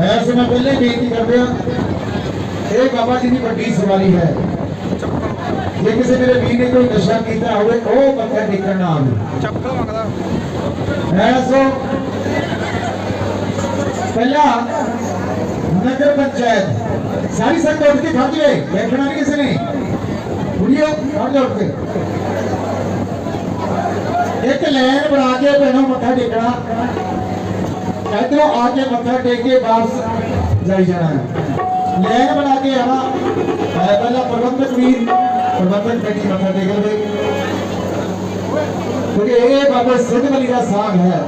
ਮੈਂ ਇਸ ਮੈਂ ਪਹਿਲੇ ਬੇਨਤੀ ਕਰਦੇ ਹਾਂ, ਇਹ ਬਾਬਾ ਜੀ ਦੀ ਵੱਡੀ ਸਵਾਰੀ ਹੈ। ਜੇ ਕਿਸੇ ਮੇਰੇ ਵੀਰ ਨੇ ਕੋਈ ਨਸ਼ਾ ਕੀਤਾ ਹੋਵੇ, ਉਹ ਮੱਥਾ ਟੇਕਣ ਨਾ ਆਵੇ। ਚੱਪਲ ਮੰਗਦਾ ਮੈਂ ਸੋ ਪਹਿਲਾ ਨਗਰ ਪੰਚਾਇਤ, ਸਾਰੀ ਸੰਗਤ ਉੱਠ ਕੇ ਖੜ ਜਾਵੇ ਬੈਠਣਾ ਨਹੀਂ ਕਿਸੇ ਨੇ। ਉੜੀਓ ਖੜ ਜਾ ਉੱਠ ਕੇ। ਇੱਕ ਲਾਈਨ ਬਣਾ ਕੇ ਭੈਣੋ ਮੱਥਾ ਟੇਕਣਾ। ਇਧਰੋਂ ਆ ਕੇ ਮੱਥਾ ਟੇਕ ਕੇ ਵਾਪਸ ਜਾਈ ਜਾਣਾ ਹੈ ਲਾਈਨ ਬਣਾ ਕੇ ਆਣਾ ਮੈਂ ਪਹਿਲਾਂ ਪ੍ਰਬੰਧਕ ਵੀਰ ਪ੍ਰਬੰਧਕ ਬੈਠੀ ਮੱਥਾ ਟੇਕ ਲਵੇ ਕਿਉਂਕਿ ਇਹ ਬਾਬਾ ਸਿੱਧ ਵਲੀ ਦਾ ਸਾਗ ਹੈ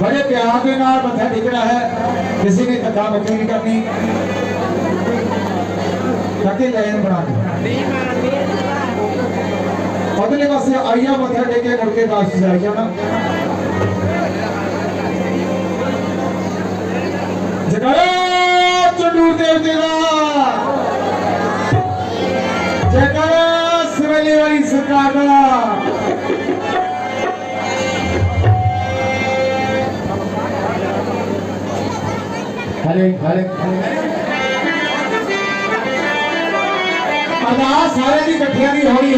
ਬੜੇ ਪਿਆਰ ਦੇ ਨਾਲ ਮੱਥਾ ਟੇਕਣਾ ਹੈ ਕਿਸੇ ਨੇ ਧੱਕਾ ਮੁੱਕੀ ਨਹੀਂ ਕਰਨੀ ਤਾਂ ਲਾਈਨ ਬਣਾ ਕੇ ਅਗਲੇ ਪਾਸੇ ਆਈਆ ਮੱਥਾ ਟੇਕੇ ਮੁੜ ਕੇ ਵਾਪਸ ਜਾ ਜਗਾਰਾ ਚੰਡੂਰ ਦੇਵਤੇ ਦਾ। ਜਗਾਰਾ ਸਵੇਲੇ ਵਾਲੀ ਸਰਕਾਰ ਦਾ। ਹਰੇ ਹਰੇ ਅਰਦਾਸ ਸਾਰੇ ਦੀ ਇਕੱਠਿਆਂ ਦੀ ਹੋਣੀ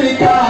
explicar.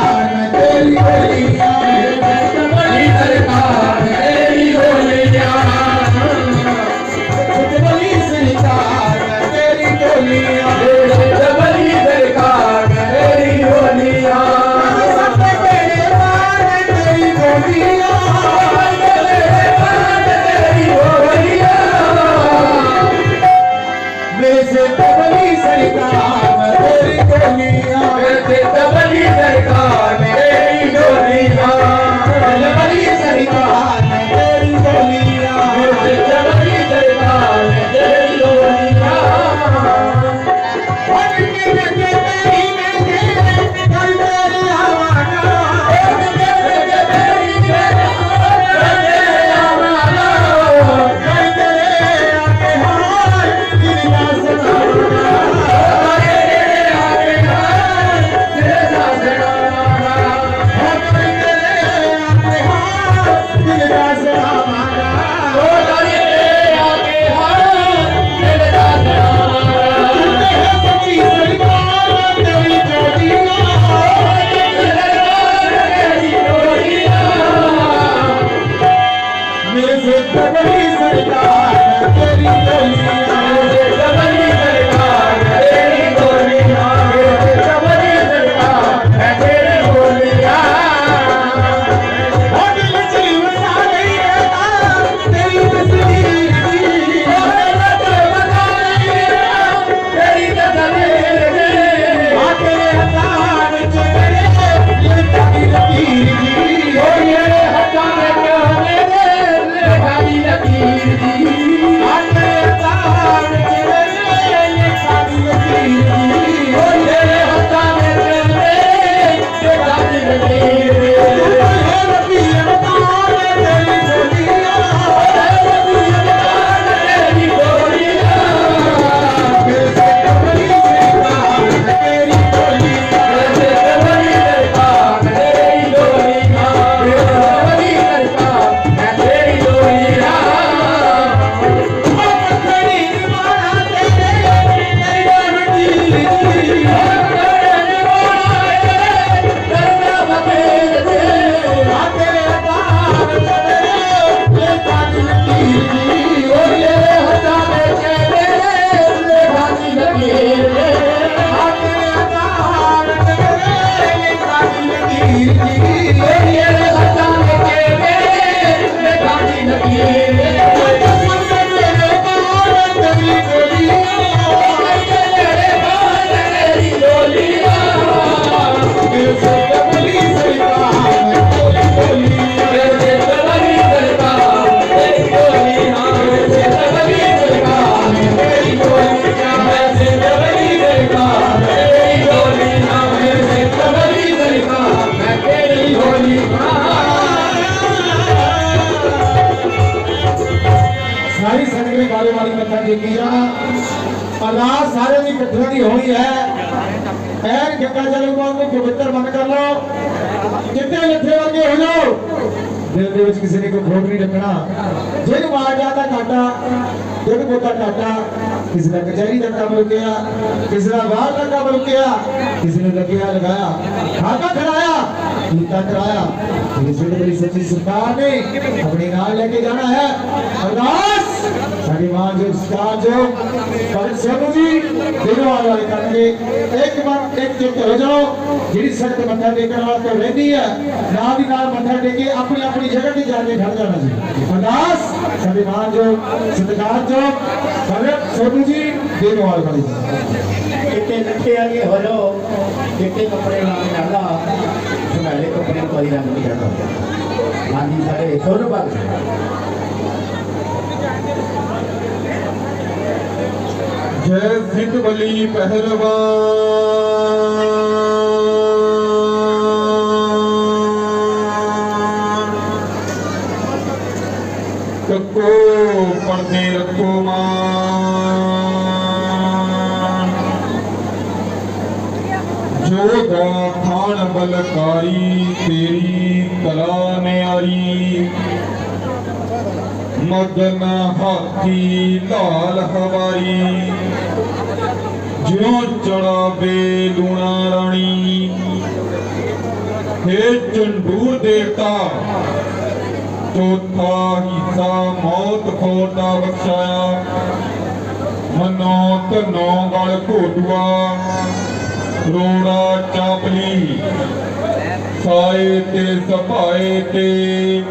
ਦਿਲ ਦੇ ਵਿੱਚ ਕਿਸੇ ਨੇ ਕੋਈ ਖੋਟ ਨਹੀਂ ਰੱਖਣਾ। ਜਿਹਨੂੰ ਮਾਰ ਜਾਂਦਾ ਘਾਟਾ ਜਿਹਨੂੰ ਬੋਤਾ ਘਾਟਾ, ਕਿਸੇ ਦਾ ਕਚਹਿਰੀ ਦਾ ਕੰਮ ਰੁਕਿਆ ਕਿਸੇ ਦਾ ਬਾਹਰ ਦਾ ਕੰਮ ਰੁਕਿਆ ਕਿਸੇ ਨੇ ਲੱਗਿਆ ਲਗਾਇਆ ਖਾਤਾ ਖੜਾਇਆ ਕੀਤਾ ਕਰਾਇਆ ਕਿਸੇ ਨੇ ਬੜੀ ਸੱਚੀ ਸਰਕਾਰ ਨੇ ਆਪਣੇ ਨਾਲ ਲੈ ਕੇ ਜਾਣਾ ਹੈ। ਅਰਦਾਸ ਸਾਡੀ ਮਾਂ ਜੋ ਸਟਾਰ ਜੋ ਪਰ ਜੀ ਦਿਨੋਂ ਵਾਲੇ ਕਰਨਗੇ ਇੱਕ ਵਾਰ ਇੱਕ ਚੁੱਪ ਹੋ ਜਾਓ ਜਿਹੜੀ ਸੜਕ ਮੱਥਾ ਟੇਕਣ ਵਾਸਤੇ ਰਹਿੰਦੀ ਹੈ ਨਾਲ ਦੀ ਨਾਲ ਮੱਥਾ ਟੇਕੇ ਆਪਣੀ ਆਪਣੀ ਜਗ੍ਹਾ ਤੇ ਜਾ ਕੇ ਖੜ ਜਾਣਾ ਜੀ ਅਰਦਾਸ ਸਾਡੇ ਮਾਂ ਜੋ ਸਤਿਕਾਰ ਜੋ ਸਾਡੇ ਸਭੂ ਜੀ ਦਿਨੋਂ ਵਾਲੇ ਚਿੱਟੇ ਲੱਟੇ ਵਾਲੇ ਹੋ ਜਾਓ ਚਿੱਟੇ ਕੱਪੜੇ ਨਾਲ ਜਾਂਦਾ ਸੁਨਹਿਰੇ ਕੱਪੜੇ ਕੋਈ ਰੰਗ ਨਹੀਂ ਕਰਦਾ ਹਾਂਜੀ ਸਾਰੇ ਸੁਣ ਪਾ ਜੈ ਸਿੱਧ ਬਲੀ ਪਹਿਲਵਾਨ ਕੱਕੋ ਪਰਦੇ ਰੱਖੋ ਮਾਨ ਜੋ ਦਾ ਖਾਨ ਬਲਕਾਰੀ ਤੇਰੀ ਮਗਨ ਹਾਥੀ ਲਾਲ ਹਵਾਰੀ ਜਿਉ ਚੜਾਵੇ ਲੂਣਾ ਰਾਣੀ। ਹੇ ਚੰਡੂਰ ਦੇਵਤਾ, ਚੌਥਾ ਹਿੱਸਾ ਮੌਤ ਖੋਟਾ ਬਖਸ਼ਾਇਆ। ਮਨੋ ਤਨੋ ਗਲ ਘੋਟੂਆ। ਰੋੜਾ ਚਾਪਲੀ, ਸਾਏ ਤੇ ਸਭਾਏ ਤੇ।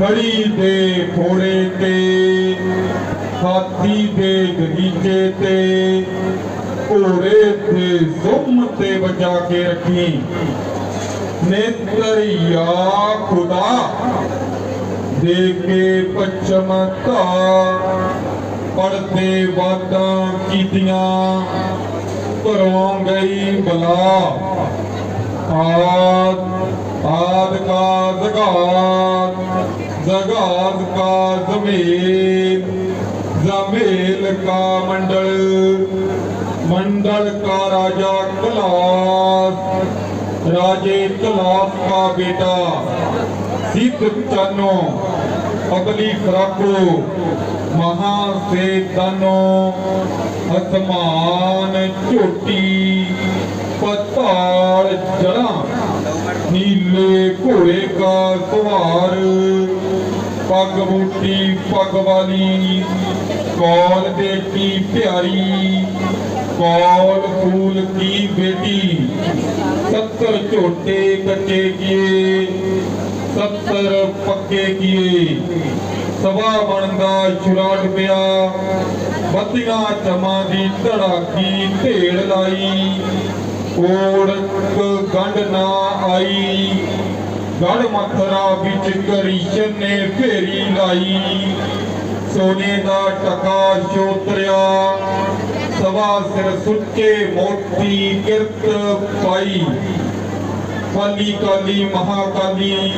ਖੜੀ ਦੇ ਫੋੜੇ ਤੇ, ਹਾਥੀ ਦੇ ਗਲੀਚੇ ਤੇ, ਘੋੜੇ ਤੇ ਜ਼ੁਮ ਤੇ ਵਜਾ ਕੇ ਰੱਖੀ। ਨੇਤਰ ਯਾ ਖੁਦਾ, ਦੇ ਕੇ ਪਛਮਤਾ ਪਰਦੇ ਵਾਦਾਂ ਕੀਤੀਆਂ ਭਰੋਂ ਗਈ ਬਲਾ। ਆਦ ਆਦ ਕਾ ਜ਼ਗਾਤ ਜਗਾਦ ਕਾ ਜਮੇਲ ਜਮੇਲ ਕਾ ਮੰਡਲ ਮੰਡਲ ਕਾ ਰਾਜਾ ਕਲਾਸ, ਰਾਜੇ ਕਲਾਸ ਕਾ ਬੇਟਾ ਸਿੱਧ ਚਾਨੋ ਅਗਲੀ ਖਰਾਕੋ ਮਹਾ ਸੇ ਤਨੋ ਅਸਮਾਨ ਝੋਟੀ, ਪਤਾਲ ਜੜਾ, ਨੀਲੇ ਘੋੜੇ ਕਾ ਸਵਾਰ ਪੱਗ ਬੂਟੀ ਪੱਗ ਵਾਲੀ ਕੌਲ ਦੇ ਪਿਆਰੀ ਕੌਲ ਫੂਲ ਕੀ ਬੇਟੀ? ਸੱਤਰ ਝੋਟੇ ਕੱਟੇ ਕੀਏ, ਸੱਤਰ ਪੱਕੇ ਕੀਏ। ਸਵਾ ਬਣਦਾ ਛੁਰਾਟ ਪਿਆ ਬੱਤੀਆਂ ਚਮਾਂ ਦੀ ਧੜਾਕੀ ਢੇੜ ਲਾਈ। ਓੜਕ ਗੰਢ ਨਾ ਆਈ ਗੜ ਮਥਰਾ ਵਿੱਚ ਕਰੀਸ਼ਨ ਨੇ ਫੇਰੀ ਲਾਈ। ਸੋਨੇ ਦਾ ਟਕਾ ਚੋਤਰਿਆ ਸਵਾ ਸਿਰ ਸੁੱਚੇ ਮੋਤੀ ਕਿਰਤ ਪਾਈ। ਕਾਲੀ ਕਾਲੀ ਮਹਾਕਾਲੀ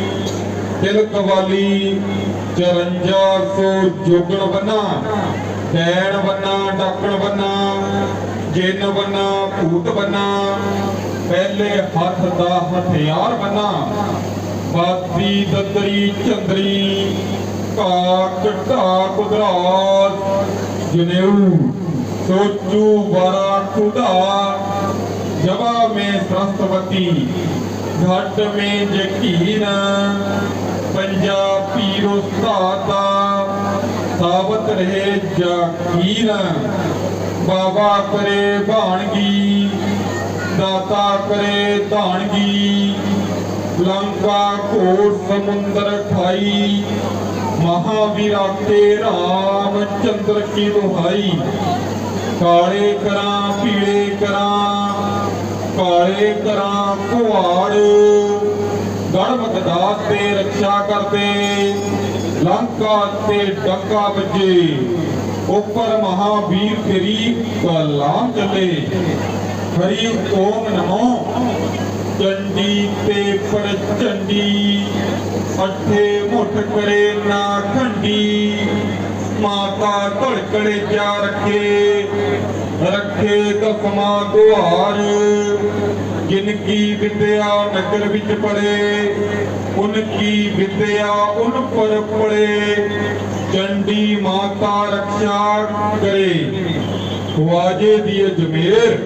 ਤਿਲਕ ਵਾਲੀ 5400 ਜੋਗਣ ਬਨਾ ਡੈਣ ਬਨਾ, ਡਾਕਣ ਬਨਾ, ਜਿੰਨ ਬਨਾ, ਭੂਤ ਬਨਾ, ਪਹਿਲੇ ਹੱਥ ਦਾ ਹਥਿਆਰ ਬਨਾ। ਸਾਥੀ ਦਤਰੀ ਚੰਦਰੀ, ਕਾਕ ਢਾਕ ਉਦਰਾਸ ਜਨੇਊ ਸੋਚੂ ਵਰਾ ਕੁਦਾ ਜਵਾ ਮੇ ਸਰਸਵਤੀ ਘਟ ਮੇ ਜਕੀਨ ਪੰਜਾ ਪੀਰੋ ਸਾਤਾ ਸਾਬਤ ਰਹੇ ਜਾਕੀਨ ਬਾਬਾ ਕਰੇ ਬਾਣਗੀ ਦਾਤਾ ਕਰੇ ਧਾਨਗੀ ਲੰਕਾ ਕੋਟ ਸਮੁੰਦਰ ਠਾਈ ਮਹਾਵੀਰਾ ਤੇ ਰਾਮ ਚੰਦਰ ਕੀ ਲੋਹਾਈ ਕਾਲੇ ਕਰਾਂ, ਪੀਲੇ ਕਰਾਂ, ਕਾਲੇ ਕਰਾਂ ਕੁਹਾੜ। ਗੜਮਕਦਾਸ ਤੇ ਰੱਖਿਆ ਕਰਦੇ, ਲੰਕਾ ਤੇ ਡੱਕਾ ਵੱਜੇ। ਉੱਪਰ ਮਹਾਵੀਰ ਤੇਰੀ, ਕਲਾਮ ਚੱਲੇ। ਹਰੀ ਓਮ ਨਮੋ। ਚੰਡੀ ਤੇ ਪ੍ਰਚੰਡੀ ਅੱਠੇ ਮੁੱਠ ਕਰੇ ਨਾ ਖੰਡੀ, ਮਾਤਾ ਧੜਕੜੇ ਜਾ ਰੱਖੇ ਰੱਖੇ ਦਸਮਾ ਦੁਆਰ ਜਿਨ ਕੀ ਵਿਦਿਆ ਨਗਰ ਵਿੱਚ ਪੜੇ, ਉਨ ਕੀ ਵਿਦਿਆ ਉਨ ਪਰ ਪੜੇ, ਚੰਡੀ ਮਾਤਾ ਰਖਿਆ ਕਰੇ। ਖਵਾਜੇ ਦੀ ਅਜਮੇਰ,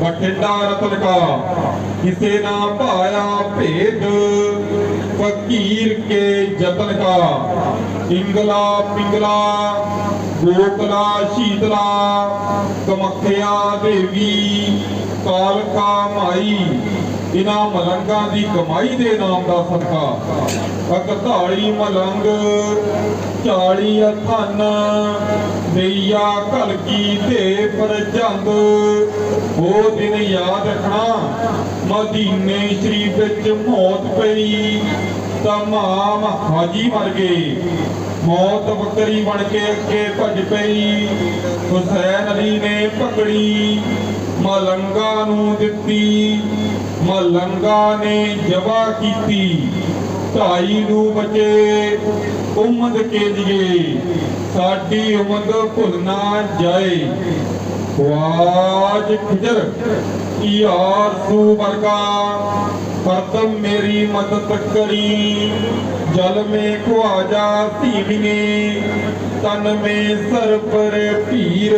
ਬਠਿੰਡਾ ਰਤਨ ਕਾ। ਕਿਸੇ ਨਾ ਭਾਇਆ ਭੇਦ, ਫਕੀਰ ਕੇ ਜਤਨ ਕਾ। ਇੰਗਲਾ ਪਿੰਗਲਾ, ਗੋਕਲਾ ਸ਼ੀਤਲਾ, ਕਮਖਿਆ ਦੇਵੀ ਕਾਲਕਾ ਮਾਈ। ਇਨਾ ਮਲੰਗਾਂ ਦੀ ਕਮਾਈ ਦੇ ਨਾਮ ਦਾ ਸਦਕਾ। ਅਕਧਾਲੀ ਮਲੰਗ ਝਾੜੀ ਅਥਨ ਦਈਆ ਕਲਕੀ ਤੇ ਪਰਜੰਦ ਉਹ ਦਿਨ ਯਾਦ ਰੱਖਣਾ, ਮਦੀਨੇ ਸ਼ਰੀਫ ਵਿੱਚ ਮੌਤ ਪਈ। ਤਮਾਮ ਹਾਜੀ ਮਰ ਗਏ ਮੌਤ ਬੱਕਰੀ ਬਣ ਕੇ ਅੱਗੇ ਭੱਜ ਪਈ। ਹੁਸੈਨ ਅਲੀ ਨੇ ਪਕੜੀ, ਮਲੰਗਾ ਨੂੰ ਦਿੱਤੀ। ਮਲੰਗਾ ਨੇ ਜਵਾ ਕੀਤੀ। ਢਾਈ ਨੂੰ ਬਚੇ ਉਮਦ ਕੇ ਲਈ ਸਾਡੀ ਉਮਦ ਭੁੱਲ ਨਾ ਜਾਏ। ਖਵਾਜ ਖਿਜਰ ਯਾਰ ਸੂ ਵਰਗਾ ਕਰਤਮ ਮੇਰੀ ਮਦਦ ਕਰੀ। ਜਲ ਮੇ ਖਵਾਜਾ ਧੀਮਨੇ ਤਨ ਮੇ ਸਰ ਪੀਰ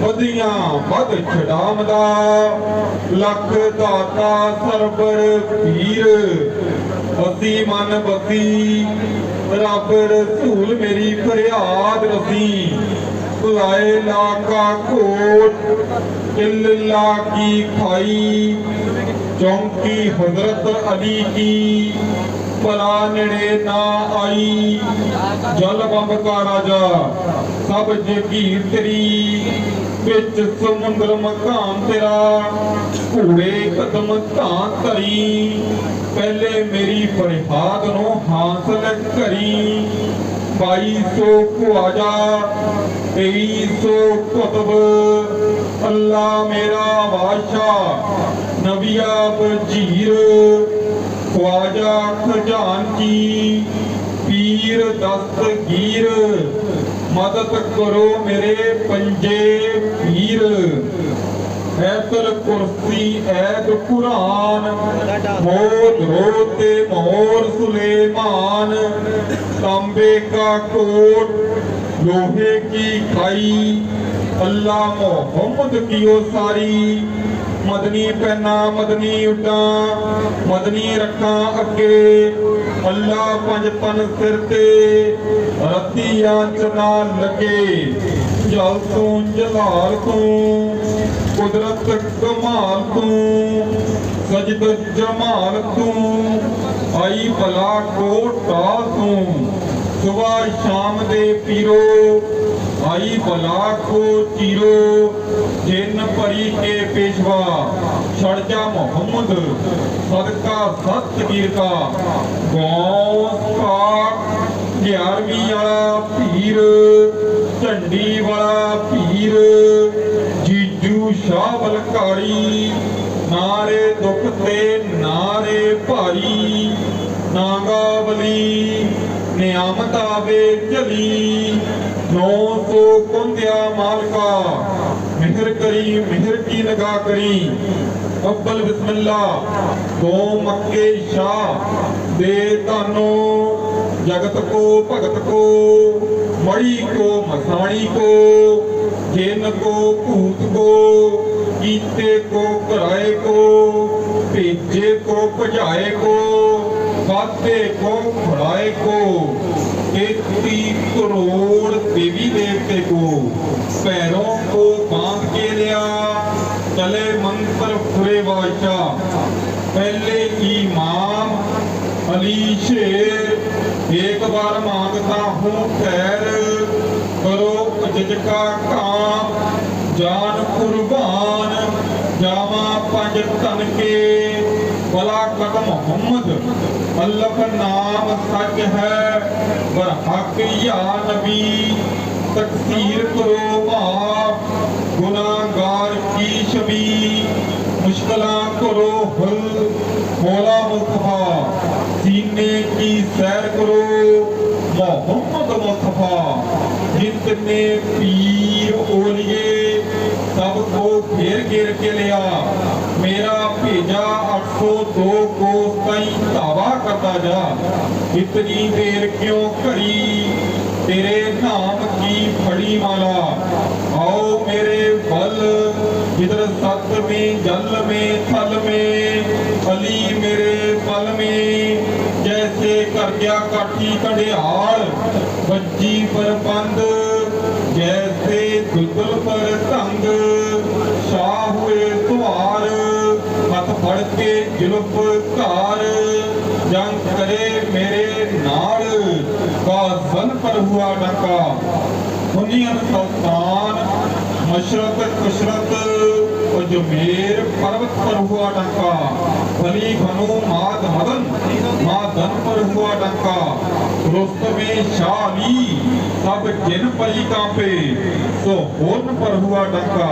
ਵਧੀਆਂ ਵਧ ਛਡਾਮਦਾ ਲੱਖ ਦਾਤਾ ਸਰਬਰ ਪੀਰ ਅਸੀਂ ਮਨ ਬਸੀ ਰੱਬ ਰਸੂਲ ਮੇਰੀ ਫਰਿਆਦ ਰਸੀ ਲਾਏ ਲਾਕਾ ਕੋਟ ਕਿੱਲਾ ਕੀ ਖਾਈ। ਚੌਂਕੀ ਹਜ਼ਰਤ ਅਲੀ ਕੀ। ਭਲਾ ਨੇੜੇ ਨਾ ਆਈ। ਜਲ ਬੰਬ ਕਾ ਰਾਜਾ, ਸਭ ਜਗੀਰ ਤੇਰੀ, ਵਿੱਚ ਸਮੁੰਦਰ ਮਕਾਨ ਤੇਰਾ। ਘੂੜੇ ਕਦਮ ਧਾਂ ਧਰੀ, ਪਹਿਲੇ ਮੇਰੀ ਫਰਿਆਦ ਨੂੰ ਹਾਸਲ ਕਰੀ। 2200 ਖਵਾਜਾ 2300 ਕੁਤਬ, ਅੱਲਾ ਮੇਰਾ ਬਾਦਸ਼ਾਹ ਨਬੀਆ ਵਜ਼ੀਰ ਖਵਾਜਾ ਖਜ਼ਾਨਚੀ ਪੀਰ ਦਸਤਗੀਰ ਮਦਦ ਕਰੋ ਮੇਰੇ ਪੰਜੇ ਪੀਰ। ਐਤਲ ਕੁਰਸੀ ਐਦ ਕੁਰਾਨ ਮੋਦ ਰੋ ਮੋਰ ਸੁਲੇਮਾਨ। ਤਾਂਬੇ ਕਾ ਕੋਟ, ਲੋਹੇ ਕੀ ਖਾਈ? ਅੱਲਾ ਮੁਹੰਮਦ ਕੀਓ ਸਾਰੀ? ਮਦਨੀ ਪੈਨਾ, ਮਦਨੀ ਉੱਡਾਂ, ਮਦਨੀ ਰੱਖਾਂ ਅੱਗੇ। ਅੱਲਾ ਪੰਜ ਤਨ ਸਿਰ ਤੇ ਰਤੀਆਂ ਚ ਲੱਗੇ। ਜਲ ਤੋਂ, ਜਲਾਲ ਤੋਂ, ਕੁਦਰਤ ਕਮਾਲ ਤੂੰ, ਸਜਦ ਜਮਾਲ ਤੂੰ, ਆਈ ਬਲਾ ਕੋਟਾ ਤੂੰ। ਸੁਬਹ ਸ਼ਾਮ ਦੇ ਪੀਰੋ ਆਈ ਭਲਾ ਕੋ ਚੀਰੋ, ਜਿਨ ਭਰੀ ਕੇ ਪੇਸ਼ਵਾ। ਛੜ ਜਾ ਮੁਹੰਮਦ, ਸਦਕਾ ਸਤ ਗੀਰ ਕਾ ਗੌਸ ਕਾ ਗਿਆਰਵੀਂ ਵਾਲਾ ਪੀਰ, ਝੰਡੀ ਵਾਲਾ ਪੀਰ। ਜੀਜੂ ਸ਼ਾਹ ਬਲਕਾਰੀ, ਨਾਰੇ ਦੁੱਖ ਤੇ ਨਾਰੇ ਭਾਰੀ। ਨਾਗਾਵਲੀ ਨਿਆਮਤ ਆਵੇ ਚਲੀ 900 ਕੁੰਦਿਆ ਮਾਲਕਾ, ਮਿਹਰ ਕਰੀ, ਮਿਹਰ ਕੀ ਨਿਗਾਹ ਕਰੀ। ਅੱਬਲ ਬਿਸਮਿਲ੍ਲਾ, ਦੋ ਮੱਕੇ ਸ਼ਾਹ, ਦੇ ਧਾਨੋ ਜਗਤ ਕੋ ਭਗਤ ਕੋ, ਮੜੀ ਕੋ ਮਸਾਣੀ ਕੋ, ਜਿਨ ਕੋ ਭੂਤ ਕੋ, ਕੀਤੇ ਕੋ ਕਰਾਏ ਕੋ, ਭੇਜੇ ਕੋ ਭਜਾਏ ਕੋ। फाते को खड़ाए को खेती करोड़ देवी देवते को पैरों को बांध के लिया तले मंत्र फुरे बादशाह पहले इमाम अली शेर एक बार मांगता हूँ खैर करो अजज का काम जान कुर्बान जामा पंज तन के भला कर मोहम्मद अल्लाह का नाम सच है बर हक या नबी तकसीर करो माफ गुनागार की शबी मुश्किला करो हल मौला मुस्तफ़ा सीने की सैर करो मोहम्मद मुस्तफ़ा जितने पीर ओलिए सबको घेर घेर के लिया ਰਾਜਾ ਹਿਤ ਜੀ ਤੇਰ ਕਿਉ ਘੜੀ? ਤੇਰੇ ਨਾਮ ਕੀ ਫੜੀ ਮਾਲਾ? ਆਓ ਮੇਰੇ ਬਲ, ਇਧਰ ਸਤ ਮੇ, ਜਲ ਮੇ, ਥਲ ਮੇ ਫਲੀ ਮੇਰੇ ਪਲ ਮੇ। ਜੈਸੇ ਕਰ ਗਿਆ ਕਾਠੀ ਕਢਿਆਲ ਵੱਜੀ ਪਰਬੰਦ ਜੈਸੇ ਦੁਲਦੁਲ ਪਰ ਧੰਗ ਸ਼ਾਹ ਹੋਏ ਤੁਹਾਰ ਹੱਥ ਫੜ ਕੇ ਜੁਲਫ ਘਾ का सन पर हुआ डका दुनिया सुल्तान मशरक कुशरत अजमेर पर्वत पर हुआ डंका बली भनु माद मदन मादन पर हुआ डंका रुस्तमे शाली सब जिन परी कांपे तो होन पर हुआ डंका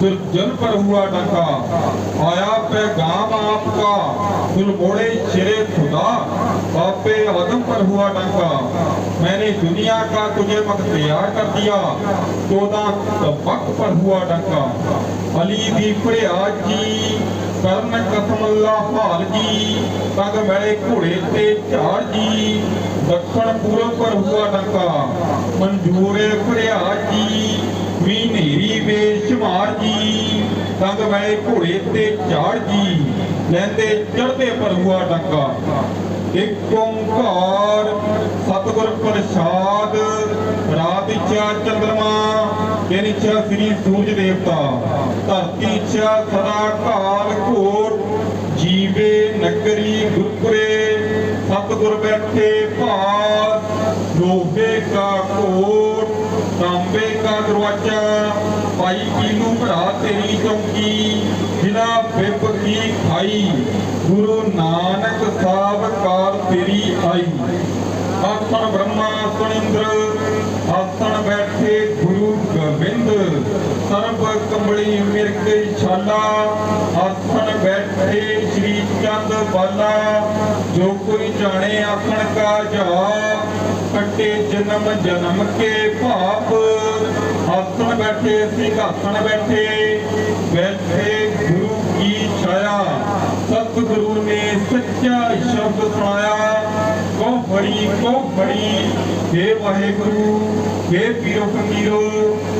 پھر جن پر ہوا ڈکا آیا پیغام آپ کا پھر موڑے شرے خدا آپ پہ آدم پر ہوا ڈکا میں نے دنیا کا تجھے مقتیار کر دیا چودہ طبق پر ہوا ڈکا علی بھی پڑے آج کی کرن قسم اللہ حال جی تگ میرے کھوڑے تے چار جی دکھن پورا پر ہوا ڈکا منجورے پڑے آج جی ਵੀ ਨੇਰੀ ਬੇਸ਼ੁਮਾਰ ਜੀ ਤਗ ਮੈਲੇ ਘੋੜੇ ਤੇ ਝਾੜ ਜੀ, ਲੈਂਦੇ ਚੜਦੇ ਪਰ ਹੁਆ ਡੰਕਾ ਓੰਕਾਰ ਸਤਿਗੁਰ ਪ੍ਰਸਾਦ, ਰਾਤ ਇੱਛਾ ਚੰਦਰਮਾ, ਦਿਨ ਇੱਛਾ ਸ੍ਰੀ ਸੂਰਜ ਦੇਵਤਾ। ਧਰਤੀ ਇੱਛਾ ਸਦਾ ਕਾਲ ਘੋਰ, ਜੀਵੇ ਨਗਰੀ ਗੁਰਪੁਰੇ, ਸਤਿਗੁਰ ਬੈਠੇ ਭਾਸ ਲੋਭੇ ਕਾ ਕੋਟ ਤਾਂਬੇ ਕਾ ਦਰਵਾਜ਼ਾ ਪਾਈ ਭਰਾ ਤੇਰੀ ਚੌਕੀ ਜਿਨਾ ਬਿਬ ਕੀ ਖਾਈ। ਗੁਰੂ ਨਾਨਕ ਸਾਹਿਬ ਕਾਰ ਤੇਰੀ ਆਈ। ਆਸਣ ਬ੍ਰਹਮਾ ਆਸਣ ਇੰਦਰ ਆਸਣ ਬੈਠੇ ਗੁਰੂ ਗੋਬਿੰਦ। ਸਰਬ ਕੰਬਲੀ ਮਿਰਗ ਛਾਲਾ, ਆਸਣ ਬੈਠੇ ਸ਼੍ਰੀ ਚੰਦ ਬਾਲਾ। ਜੋ ਕੋਈ ਜਾਣੇ ਆਖਣ ਕਾ ਜਾ ਕੱਟੇ ਜਨਮ ਜਨਮ ਕੇ ਭਾਪ ਆਸਣ ਬੈਠੇ ਸਿੰਘਾਸਣ ਬੈਠੇ ਬੈਠੇ ਗੁਰੂ ਕੀ ਛਾਇਆ ਸਤਿਗੁਰੂ ਨੇ ਸੱਚਾ ਸ਼ਬਦ ਸੁਣਾਇਆ ਕੋ ਫੜੀ ਕੋ ਫੜੀ हे ਵਾਹਿਗੁਰੂ हे ਪੀਰੋ ਫਕੀਰੋ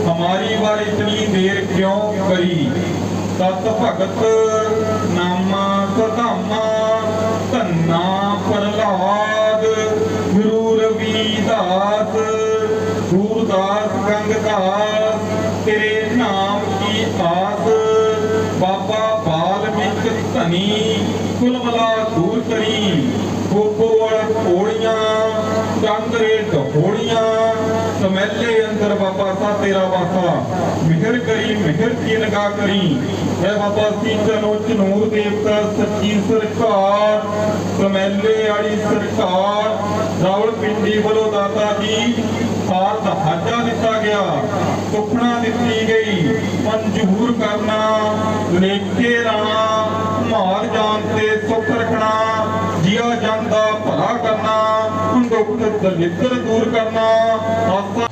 ਹਮਾਰੀ ਵਾਰ ਇਤਨੀ ਦੇਰ ਕਿਉਂ ਕਰੀ ਸਤ ਭਗਤ ਨਾਮਾ ਸਦਾਮਾ ਧੰਨਾ ਪ੍ਰਹਲਾਦ ਗੁਰੂ ਰਵੀਦਾਸ ਸੂਰਦਾਸ ਗੰਗਦਾਸ ਤੇਰੇ ਨਾਮ ਕੀ ਆਸ? ਬਾਬਾ ਬਾਲਮਿਕ ਧਨੀ, ਕੁਲਵਲਾ ਦੂਰ ਕਰੀ ਗੋਪੋਵਲ ਕੋੜੀਆਂ ਚੰਦਰੇ ਢੋੜੀਆਂ ਸਮੈਲੇ ਅੰਦਰ ਬਾਬਾ ਸਾ ਤੇਰਾ ਵਾਸਾ। ਮਿਹਰ ਕਰੀ, ਮਿਹਰ ਕੀ ਲਗਾ ਕਰੀ। ਐ ਬਾਬਾ ਸੀਚਨੋ ਚਨੂਰ ਦੇਵਤਾ, ਸੱਚੀ ਸਰਕਾਰ, ਸਮੈਲੇ ਵਾਲੀ ਸਰਕਾਰ। ਰਾਵਲ ਪਿੰਡੀ ਵੱਲੋਂ ਦਾਤਾ ਜੀ ਸਾਰ ਦਹਾਜਾ ਦਿੱਤਾ ਗਿਆ। ਸੁਖਣਾ ਦਿੱਤੀ ਗਈ। ਮਨਜ਼ੂਰ ਕਰਨਾ ਲੇਖੇ ਰਾਣਾ, ਮਾਰ ਜਾਨ ਤੇ ਸੁਖ ਰੱਖਣਾ, ਜੀਆ ਜਾਂਦਾ ਭਲਾ ਕਰਨਾ ਦੁੱਖ ਦਲਿੱਦਰ ਦੂਰ ਕਰਨਾ, ਆਸਾ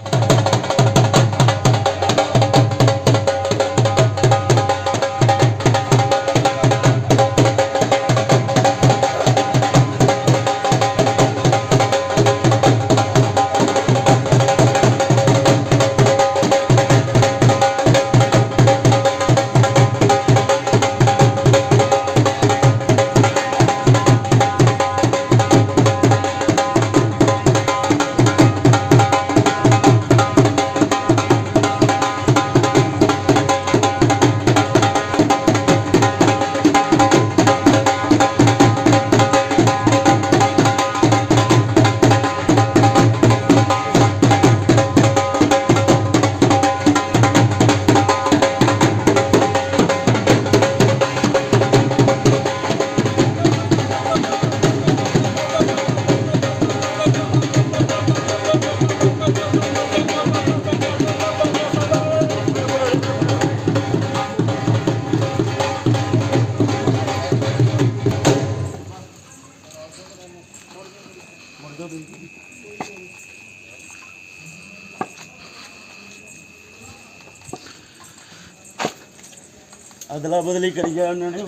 ਅਦਲਾ ਕਰੀ ਜਾ ਉਹਨਾਂ ਨੇ।